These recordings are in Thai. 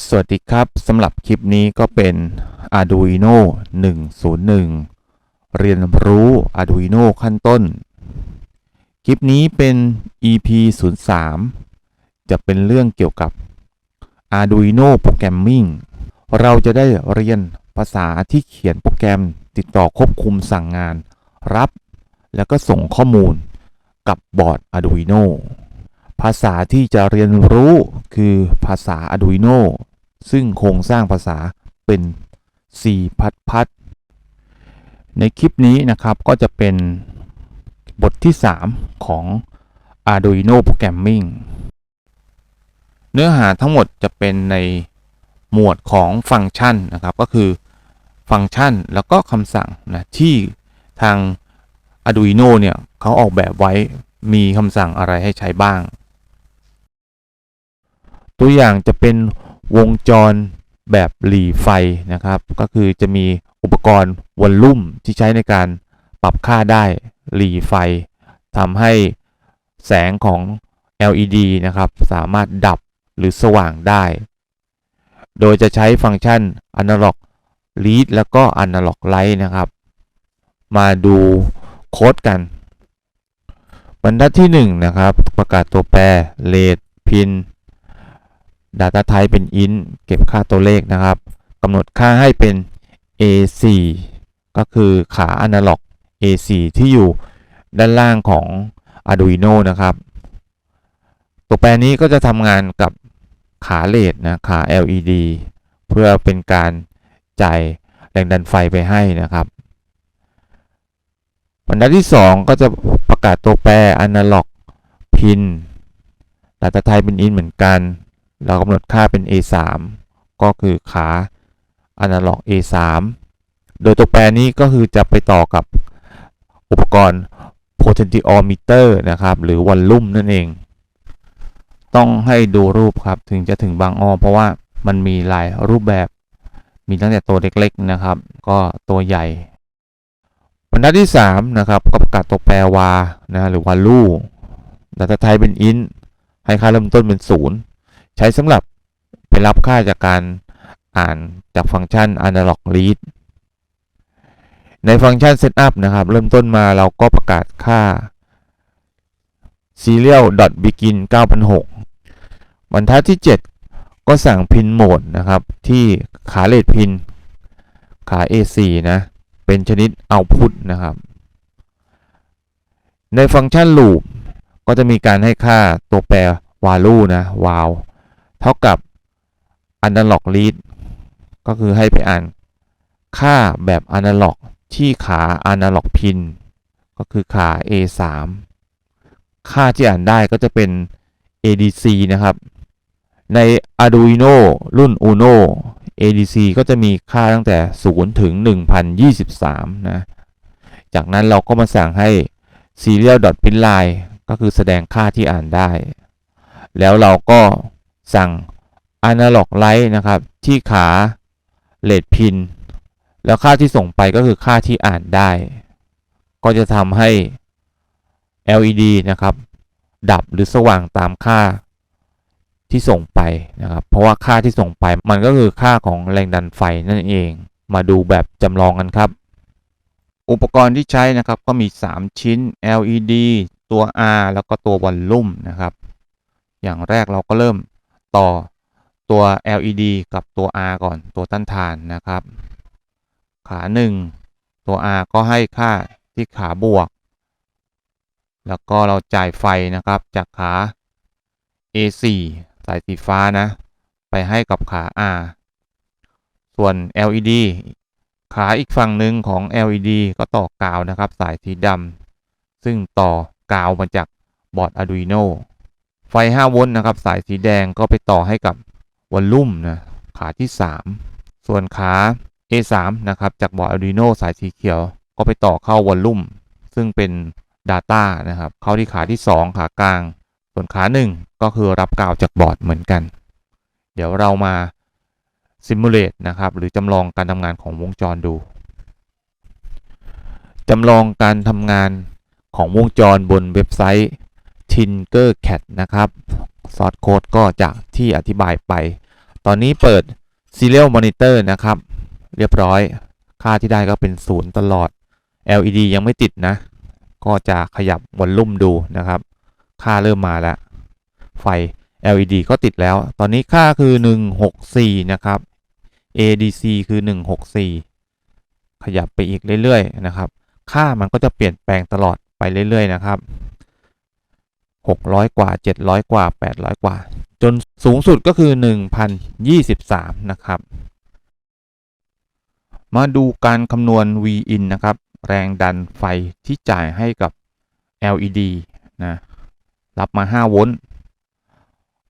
สวัสดีครับสำหรับคลิปนี้ก็เป็น Arduino 101 เรียนรู้ Arduino ขั้นต้น คลิปนี้เป็น EP 03จะเป็นเรื่องเกี่ยวกับ Arduino Programming เราจะได้เรียนภาษาที่เขียนโปรแกรมติดต่อควบคุมสั่งงาน รับ แล้วก็ส่งข้อมูลกับบอร์ด Arduino ภาษาที่จะเรียนรู้คือภาษา Arduino ซึ่งโครงสร้างภาษาเป็น C พัดพัดในคลิปนี้นะครับก็จะเป็นบทที่ 3 ของ Arduino Programming เนื้อหาทั้งหมดจะเป็นในหมวดของฟังก์ชันนะครับก็คือฟังก์ชันแล้วก็คำสั่งนะที่ทาง Arduino เนี่ยเขาออกแบบไว้มีคำสั่งอะไรให้ใช้บ้าง ตัวอย่างจะเป็นวงจรแบบหลีไฟนะครับ ก็คือจะมีอุปกรณ์วอลลุ่มที่ใช้ในการปรับค่าได้หลีไฟทำให้แสงของ LED นะครับ สามารถดับหรือสว่างได้ โดยจะใช้ฟังก์ชัน Analog Read แล้วก็ Analog Light นะครับ มาดูโค้ดกัน บรรทัดที่ 1 นะครับ ประกาศตัวแปร rate pin Data Type เป็น int เก็บค่าตัวเลขนะครับกำหนดค่าให้เป็น A4 ก็คือขา Analog A4 ที่อยู่ด้านล่างของ Arduino นะครับ ตัวแปรนี้ก็จะทำงานกับขาเลดนะขา LED เพื่อเป็นการจ่ายแรงดันไฟไปให้นะครับบรรทัดที่ 2 ก็จะประกาศตัวแปร Analog Pin Data Type เป็น int เหมือนกัน เรากำหนดค่าเป็น A3 ก็คือขา Analog A3 โดยตัวแปรนี้ก็คือจะไปต่อกับอุปกรณ์ potentiometer นะครับ หรือวอลลุ่มนั่นเอง ต้องให้ดูรูปครับ ถึงจะถึงบางอ้อ เพราะว่ามันมีหลายรูปแบบ มีตั้งแต่ตัวเล็กๆนะครับ ก็ตัวใหญ่บรรทัดที่ 3 นะครับ ก็ประกาศตัวแปรวานะหรือ value data type เป็น int ให้ค่าเริ่มต้นเป็น 0 ใช้สำหรับไปรับค่าจากการอ่านจากฟังก์ชัน analog read ในฟังก์ชัน setup นะครับ เริ่มต้นมาเราก็ประกาศค่า serial begin 9006บรรทัดที่ 7 ก็สั่งพินโหมดนะครับ ที่ขาเลดพินขา A4 นะ เป็นชนิด output นะครับ ในฟังก์ชัน loop ก็จะมีการให้ค่าตัวแปร value นะ val เท่ากับ analog read ก็คือให้ไปอ่านค่าแบบ analog ที่ขา analog pin ก็คือขา A3 ค่าที่อ่านได้ก็จะเป็น ADC นะครับ ใน Arduino รุ่น Uno ADC ก็จะมีค่าตั้งแต่ 0 ถึง 1023 นะ จากนั้นเราก็มาสั่งให้ serial println ก็คือแสดงค่าที่อ่านได้ แล้วเราก็ สั่ง analog light นะครับ ที่ขา lead pin แล้วค่าที่ส่งไปก็คือค่าที่อ่านได้ ก็จะทำให้ LED นะครับ ดับหรือสว่างตามค่าที่ส่งไปนะครับ เพราะว่าค่าที่ส่งไปมันก็คือค่าของแรงดันไฟนั่นเอง มาดูแบบจำลองกันครับ อุปกรณ์ที่ใช้นะครับก็มี 3 ชิ้น LED ตัว R แล้วก็ตัววอลลุ่มนะครับ อย่างแรกเราก็เริ่ม ต่อตัว LED กับตัว R ก่อนตัวต้านทานนะครับ ขา 1 ตัว R ก็ให้ค่าที่ขาบวก แล้วก็เราจ่ายไฟนะครับจากขา A4 สายสีฟ้านะ ไปให้กับขา R ส่วน LED ขาอีกฝั่งหนึ่งของ LED ก็ต่อกาวนะครับ สายสีดำซึ่งต่อกาวมาจากบอร์ด Arduino ไฟ 5 โวลต์นะครับ สายสีแดงก็ไปต่อให้กับวอลลุ่มนะขาที่ 3 ส่วนขา A3 นะครับ จากบอร์ด Arduino สายสีเขียว ก็ไปต่อเข้าวอลลุ่ม ซึ่งเป็น Data นะครับ เข้าที่ขาที่ 2 ขากลาง ส่วนขา 1 ก็คือรับกาวจากบอร์ดเหมือนกัน เดี๋ยวเรามา Simulate นะครับ หรือจำลองการทำงานของวงจรดูจำลองการทำงานของวงจรบนเว็บไซต์ Tinkercad นะครับซอสโค้ดก็จากที่อธิบายไป ตอนนี้เปิด Serial Monitor นะครับ เรียบร้อย ค่าที่ได้ก็เป็นศูนย์ตลอด LED ยังไม่ติดนะ ก็จะขยับวอลลุ่มดูนะครับ ค่าเริ่มมาแล้ว ไฟ LED ก็ติดแล้ว ตอนนี้ค่าคือ 164 นะครับ ADC คือ 164 ขยับไปอีกเรื่อยๆ นะครับ ค่ามันก็จะเปลี่ยนแปลงตลอดไปเรื่อยๆ นะครับ 600 กว่า 700 กว่า 800 กว่า จนสูงสุดก็คือ 1,023 นะครับ มาดูการคำนวณ Vin นะครับ แรงดันไฟที่จ่ายให้กับ LED นะ รับมา 5 โวลต์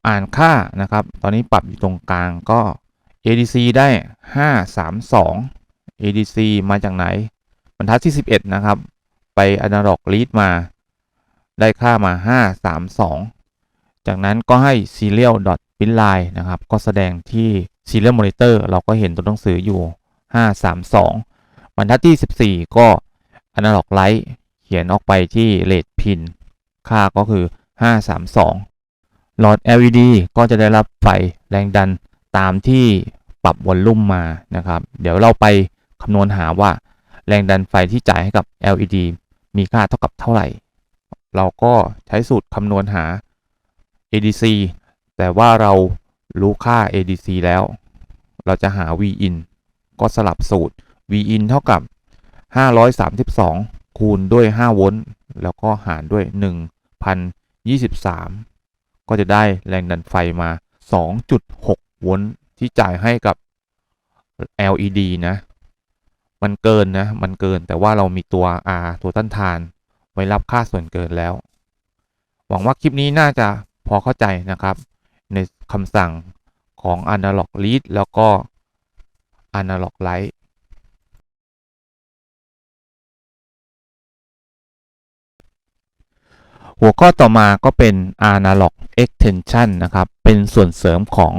อ่านค่านะครับ ตอนนี้ปรับอยู่ตรงกลางก็ ADC ได้ 532 ADC มาจากไหน บรรทัดที่ 11 นะครับ ไป Analog Read มา ได้ค่ามา 532 จากนั้นก็ให้ serial dot print line นะครับ ก็แสดงที่ serial monitor เราก็เห็นตัวหนังสืออยู่ 532 บรรทัดที่ 14 ก็ analog light เขียนออกไปที่ red pin ค่าก็คือ 532 หลอด LED ก็จะได้รับไฟแรงดันตามที่ปรับวอลลุ่มมานะครับ เดี๋ยวเราไปคำนวณหาว่าแรงดันไฟที่จ่ายให้กับ LED มีค่าเท่ากับเท่าไหร่ เราก็ใช้สูตรคำนวณหา ADC แต่ว่าเรารู้ค่า ADC แล้ว เราจะหา Vin ก็สลับสูตร Vin เท่ากับ 532 คูณด้วย 5 โวลต์แล้วก็หารด้วย 1,023 ก็จะได้แรงดันไฟมา 2.6 โวลต์ที่จ่ายให้กับ LED นะ มันเกินนะ มันเกินแต่ว่าเรามีตัว R ตัวต้านทาน ไว้รับค่าส่วนเกินแล้ว หวังว่าคลิปนี้น่าจะพอเข้าใจนะครับ ในคำสั่งของ Analog Read แล้วก็ Analog Light หัวข้อต่อมาก็เป็น Analog Extension นะครับ เป็นส่วนเสริมของ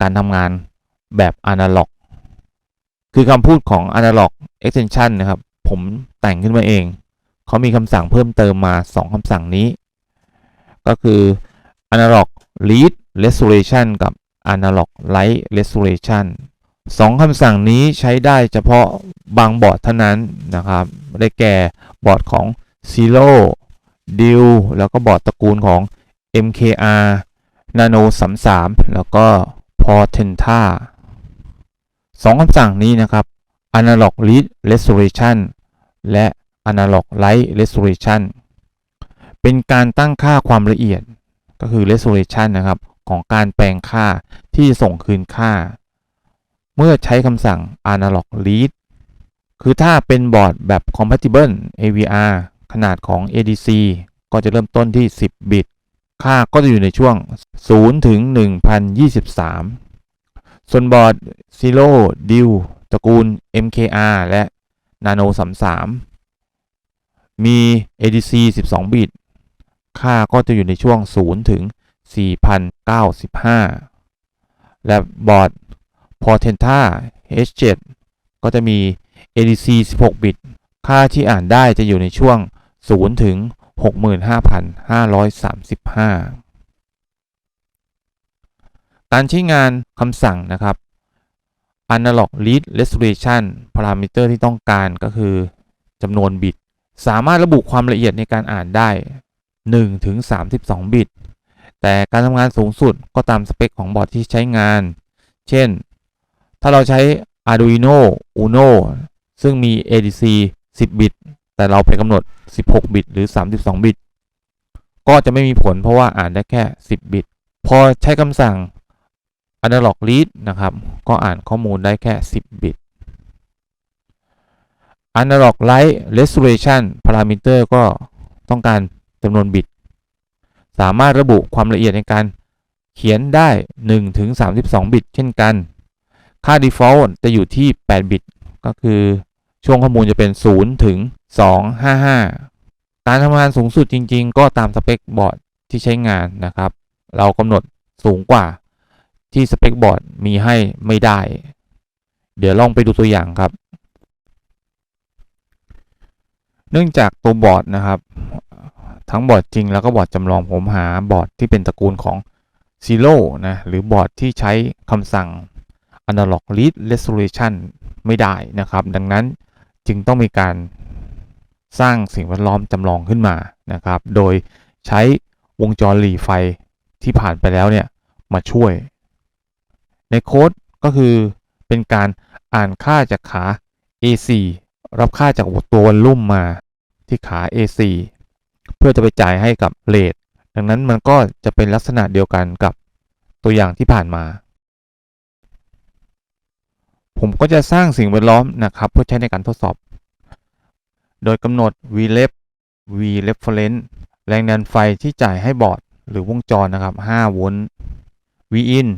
การทำงานแบบ Analog คือคำพูดของ Analog Extension นะครับ ผมแต่งขึ้นมาเอง เขามีคำสั่งเพิ่มเติมมา 2 คำสั่งนี้ ก็คือ Analog Read Resolution กับ Analog Light Resolution สองคำสั่งนี้ใช้ได้เฉพาะบางบอร์ดเท่านั้นนะครับ ได้แก่บอร์ดของ Zero Deal แล้วก็บอร์ดตระกูลของ MKR Nano 33 แล้วก็ Portenta สองคำสั่งนี้นะครับ Analog Read Resolution และ Analog Light Resolution เป็นการตั้งค่าความละเอียดก็คือ resolution นะครับ ของการแปลงค่าที่ส่งคืนค่า เมื่อใช้คำสั่ง analog read คือถ้าเป็นบอร์ดแบบ compatible AVR ขนาดของ ADC ก็จะเริ่มต้นที่ 10 บิต ค่าก็จะอยู่ในช่วง 0 ถึง 1023 ส่วนบอร์ด Zero Deal ตระกูล MKR และ Nano 33 มี ADC 12 บิต ค่าก็จะอยู่ในช่วง 0 ถึง 4,095 และบอร์ด Portenta H7 ก็จะมี ADC 16 บิต ค่าที่อ่านได้จะอยู่ในช่วง 0 ถึง 65,535 การใช้งานคำสั่งนะครับ Analog Read Resolution พารามิเตอร์ที่ต้องการก็คือจำนวนบิต สามารถระบุความละเอียดในการอ่านได้ 1 ถึง 32 บิต แต่การทำงานสูงสุดก็ตามสเปคของบอร์ดที่ใช้งาน เช่น ถ้าเราใช้ Arduino Uno ซึ่งมี ADC 10 บิต แต่เราไปกำหนด 16 บิต หรือ 32 บิต ก็จะไม่มีผลเพราะว่าอ่านได้แค่ 10 บิต พอใช้คำสั่ง Analog Read นะครับ ก็อ่านข้อมูลได้แค่ 10 บิต Analog Light Resolution Parameter ก็ต้องการจำนวนบิต สามารถระบุความละเอียดในการเขียนได้1ถึง32 บิต เช่นกัน ค่า default จะอยู่ที่ 8 บิต ก็คือช่วงข้อมูลจะเป็น 0 ถึง 255 การทำงานสูงสุดจริง ๆ ก็ตามสเปคบอร์ดที่ใช้งานนะครับ เรากำหนดสูงกว่าที่สเปคบอร์ดมีให้ไม่ได้ เดี๋ยวลองไปดูตัวอย่างครับ เนื่องจากตัวบอร์ดนะครับ ทั้งบอร์ดจริงแล้วก็บอร์ดจำลองผมหาบอร์ดที่เป็นตระกูลของ Zero นะหรือบอร์ดที่ใช้คำสั่ง Analog Read Resolution ไม่ได้นะครับ ดังนั้นจึงต้องมีการสร้างสิ่งแวดล้อมจำลองขึ้นมานะครับ โดยใช้วงจรหลีไฟที่ผ่านไปแล้วเนี่ยมาช่วย ในโค้ดก็คือเป็นการอ่านค่าจากขา AC รับค่าจากตัววอลลุ่มมาที่ขา AC เพื่อจะไปจ่ายให้กับเลทดังนั้นมันก็จะเป็นลักษณะเดียวกันกับตัวอย่างที่ผ่านมา ผมก็จะสร้างสิ่งแวดล้อมนะครับ เพื่อใช้ในการทดสอบ โดยกำหนด vref vreference แรงดันไฟที่จ่ายให้บอร์ดหรือวงจรนะครับ 5 โวลต์ vin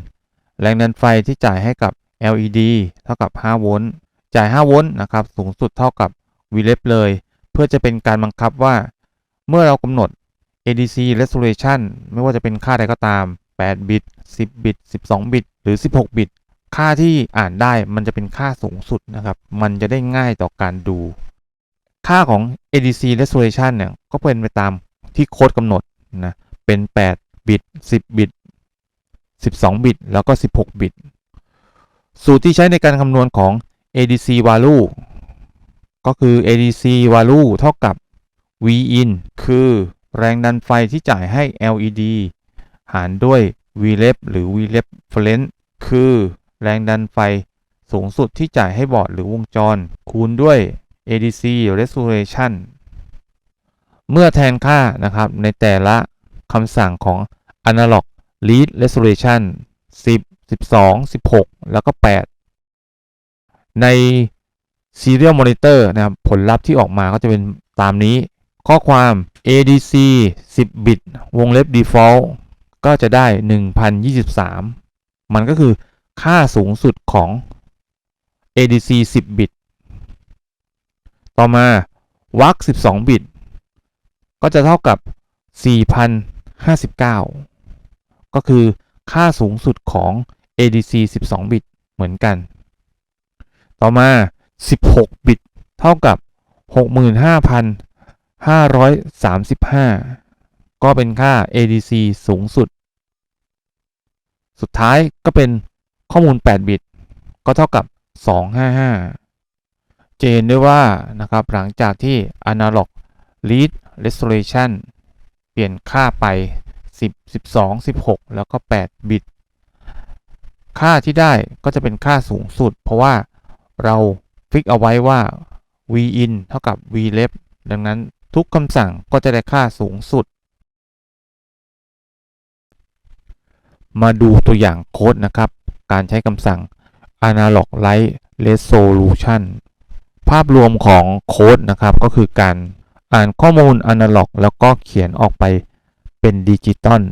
แรงดันไฟที่จ่ายให้กับ LED เท่ากับ 5 โวลต์ จ่าย 5 โวลต์นะครับสูงสุดเท่ากับ vref เลย เพื่อจะเป็นการบังคับว่า เมื่อเรากำหนด ADC resolution ไม่ว่าจะเป็นค่าใดก็ตาม 8 บิต 10 บิต 12 บิต หรือ 16 บิต ค่าที่อ่านได้มันจะเป็นค่าสูงสุดนะครับ มันจะได้ง่ายต่อการดู ค่าของ ADC resolution เนี่ยก็เป็นไปตามที่โค้ดกำหนดนะ เป็น 8 บิต 10 บิต 12 บิต แล้วก็ 16 บิต สูตรที่ใช้ในการคำนวณของ ADC value ก็คือ ADC value เท่ากับ Vin คือแรงดันไฟที่จ่ายให้ LED หารด้วย Vref หรือ Vreference คือแรงดันไฟสูงสุดที่จ่ายให้บอร์ดหรือวงจร คูณด้วย ADC resolution เมื่อแทนค่านะครับในแต่ละคำสั่งของ Analog Read Resolution 10 12 16 แล้วก็ 8 ใน Serial Monitor นะครับผลลัพธ์ที่ออกมาก็จะเป็นตามนี้ ข้อความ ADC 10บิตวงเล็บ default ก็จะได้ 1023 มันก็คือค่าสูงสุดของ ADC 10บิตต่อมาวัก12 บิต ก็จะเท่ากับ 4,059 ก็คือค่าสูงสุดของ ADC 12 บิต เหมือนกัน ต่อมา 16 บิต เท่ากับ 65,535 ก็เป็นค่า ADC สูงสุด สุดท้ายก็เป็นข้อมูล 8 บิต ก็เท่ากับ 255 เจนได้ว่านะครับหลังจากที่ Analog Read Resolution เปลี่ยนค่าไป 10 12 16 แล้วก็ 8 บิต ค่าที่ได้ก็จะเป็นค่าสูงสุด เพราะว่า เราฟิกเอาไว้ว่า vin เท่ากับ vref ดังนั้นทุกคำสั่งก็จะได้ค่าสูงสุด มาดูตัวอย่างโค้ดนะครับ การใช้คำสั่ง analog light resolution ภาพรวมของโค้ดนะครับก็คือการอ่านข้อมูล analog แล้วก็เขียนออกไปเป็นดิจิตอล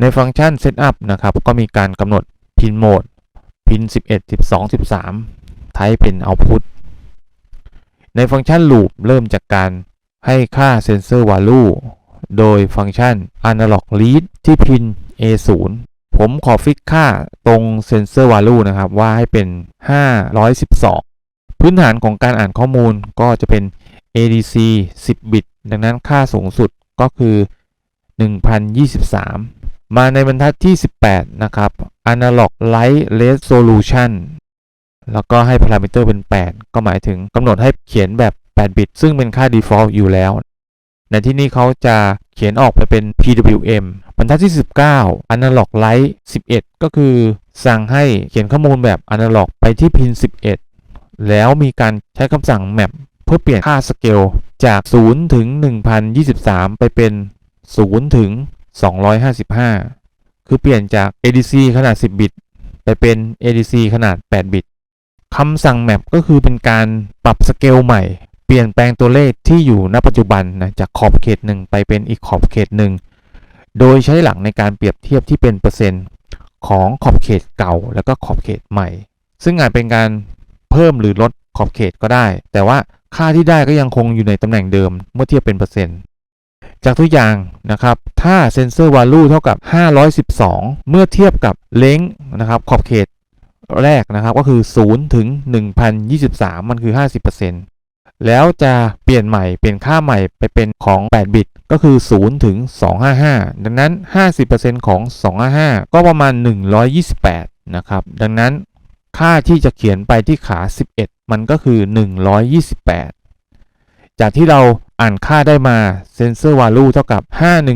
ในฟังก์ชัน setup นะครับ ก็มีการกำหนด pin mode pin 11 12 13 type เป็น output ในฟังก์ชัน loop เริ่มจากการให้ค่า sensor value โดยฟังก์ชัน analog read ที่ pin A0 ผมขอฟิกค่าตรง sensor value นะครับ ว่าให้เป็น 512 พื้นฐานของการอ่านข้อมูลก็จะเป็น ADC 10 บิต ดังนั้นค่าสูงสุดก็คือ 1023 มาในบรรทัดที่ 18 นะครับ analog light resolution แล้วก็ให้พารามิเตอร์เป็น 8 ก็หมายถึงกำหนดให้เขียนแบบ 8 บิต ซึ่งเป็นค่า default อยู่แล้ว ในที่นี้เขาจะเขียนออกไปเป็น PWM บรรทัดที่ 19 Analog Light 11 ก็คือสั่งให้เขียนข้อมูลแบบ Analog ไปที่ pin 11 แล้วมีการใช้คำสั่ง map เพื่อเปลี่ยนค่าสเกลจาก 0 ถึง 1023 ไปเป็น 0 ถึง 255 คือเปลี่ยนจาก ADC ขนาด 10 บิต ไปเป็น ADC ขนาด 8 บิต คำสั่ง map ก็คือเป็นการปรับสเกลใหม่ เปลี่ยนแปลงตัวเลขที่อยู่ณปัจจุบันนะจากขอบเขตหนึ่งไปเป็นอีกขอบเขตหนึ่งโดยใช้หลักในการเปรียบเทียบที่เป็นเปอร์เซ็นต์ของขอบเขตเก่า แล้วก็ขอบเขตใหม่ ซึ่งอาจเป็นการเพิ่มหรือลดขอบเขตก็ได้ แต่ว่าค่าที่ได้ก็ยังคงอยู่ในตำแหน่งเดิมเมื่อเทียบเป็นเปอร์เซ็นต์จากตัวอย่างนะครับ ถ้า sensor value เท่ากับ 512 เมื่อเทียบกับ length นะครับขอบเขต แรกนะครับ ก็คือ 0 ถึง 1023 มันคือ 50%แล้วจะเปลี่ยนใหม่เป็นค่าใหม่ไปเป็นของ 8 บิตก็ก็คือ 0 ถึง 255 ดังนั้น 50%ของ 255 ก็ประมาณ 128 นะครับ ดังนั้นค่าที่จะเขียนไปที่ขา 11 มันก็คือ 128 จากที่เราอ่านค่าได้มา sensor value เท่ากับ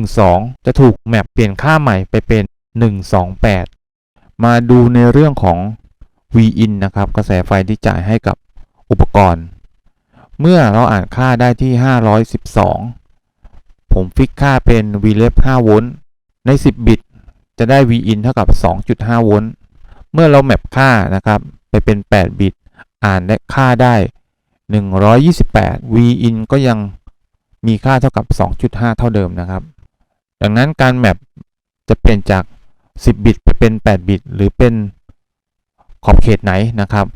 512 จะถูกแมปเปลี่ยนค่าใหม่ไปเป็น 128 มาดูในเรื่องของ Vin นะครับ กระแสไฟที่จ่ายให้กับอุปกรณ์ เมื่อเราอ่านค่าได้ที่ 512 ผมฟิกค่าเป็น Vref 5โวลต์ใน 10 บิต จะได้ Vin เท่ากับ 2.5 โวลต์เมื่อเราแมปค่านะครับ ไปเป็น 8 บิต อ่านได้ค่าได้ 128 Vin ก็ยังมีค่าเท่ากับ 2.5 เท่าเดิมนะครับ ดังนั้นการแมปจะเปลี่ยนจาก 10 บิตไปเป็น 8 บิต หรือเป็นขอบเขตไหนนะครับ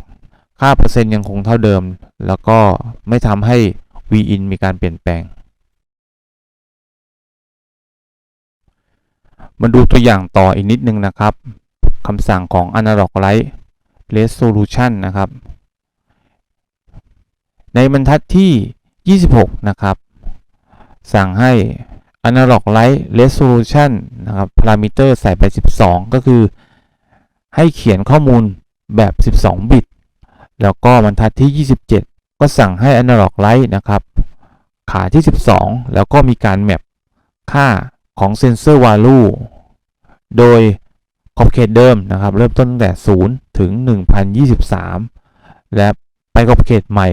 ค่าเปอร์เซ็นต์ยังคงเท่าเดิม แล้วก็ไม่ทำให้ Vin มีการเปลี่ยนแปลง มาดูตัวอย่างต่ออีกนิดนึงนะครับคำสั่งของ Analog Light Resolution นะครับ ในบรรทัดที่ 26 นะครับ สั่งให้ Analog Light Resolution นะครับ Parameter ใส่ไป 12 ก็คือ ให้เขียนข้อมูลแบบ 12 บิต แล้วก็บรรทัดที่ 27 ก็สั่งให้ Analog Light นะครับ ขาที่ 12 แล้วก็มีการแมปค่าของ Sensor Value โดยขอบเขตเดิมนะครับ เริ่มต้นตั้งแต่ 0 ถึง 1023 และไปขอบเขตใหม่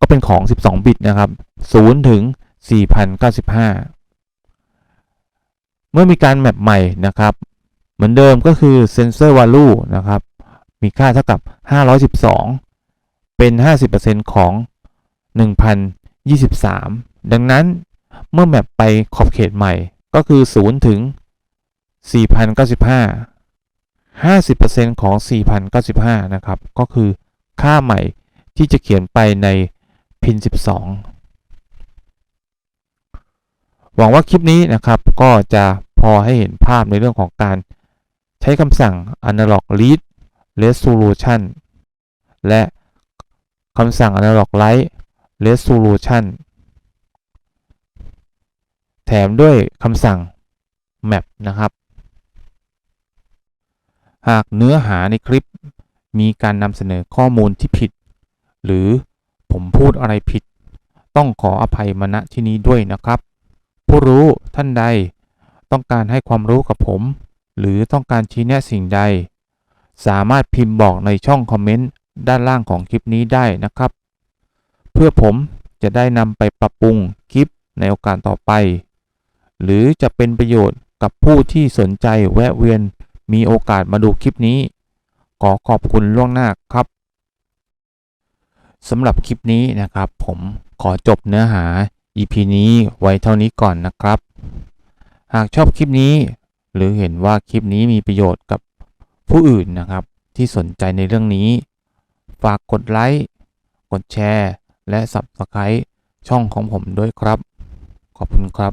ก็เป็นของ 12 บิตนะครับ 0 ถึง 4095 เมื่อมีการแมปใหม่นะครับ เหมือนเดิมก็คือ Sensor Value นะครับ มีค่าเท่ากับ 512 เป็น 50%ของ 1023 ดังนั้นเมื่อแมปไปขอบเขตใหม่ก็คือ 0 ถึง 4,095 50%ของ 4,095 นะครับ ก็คือค่าใหม่ที่จะเขียนไปในพิน 12 หวังว่าคลิปนี้นะครับ ก็จะพอให้เห็นภาพในเรื่องของการใช้คำสั่ง analog read resolution และคำสั่ง analog write resolution แถมด้วยคำสั่ง map นะครับ หากเนื้อหาในคลิปมีการนำเสนอข้อมูลที่ผิด หรือผมพูดอะไรผิด ต้องขออภัยมาณที่นี้ด้วยนะครับ ผู้รู้ท่านใด ต้องการให้ความรู้กับผม หรือต้องการชี้แนะสิ่งใด สามารถพิมพ์บอกในช่องคอมเมนต์ด้านล่างของคลิปนี้ได้นะครับ เพื่อผมจะได้นำไปปรับปรุงคลิปในโอกาสต่อไป หรือจะเป็นประโยชน์กับผู้ที่สนใจแวะเวียนมีโอกาสมาดูคลิปนี้ ขอขอบคุณล่วงหน้าครับสำหรับคลิปนี้นะครับ ผมขอจบเนื้อหา EP นี้ไว้เท่านี้ก่อนนะครับ หากชอบคลิปนี้ หรือเห็นว่าคลิปนี้มีประโยชน์กับผู้อื่นนะครับ ที่สนใจในเรื่องนี้ ฝากกดไลค์กดแชร์ และ Subscribe ช่องของผมด้วยครับ ขอบคุณครับ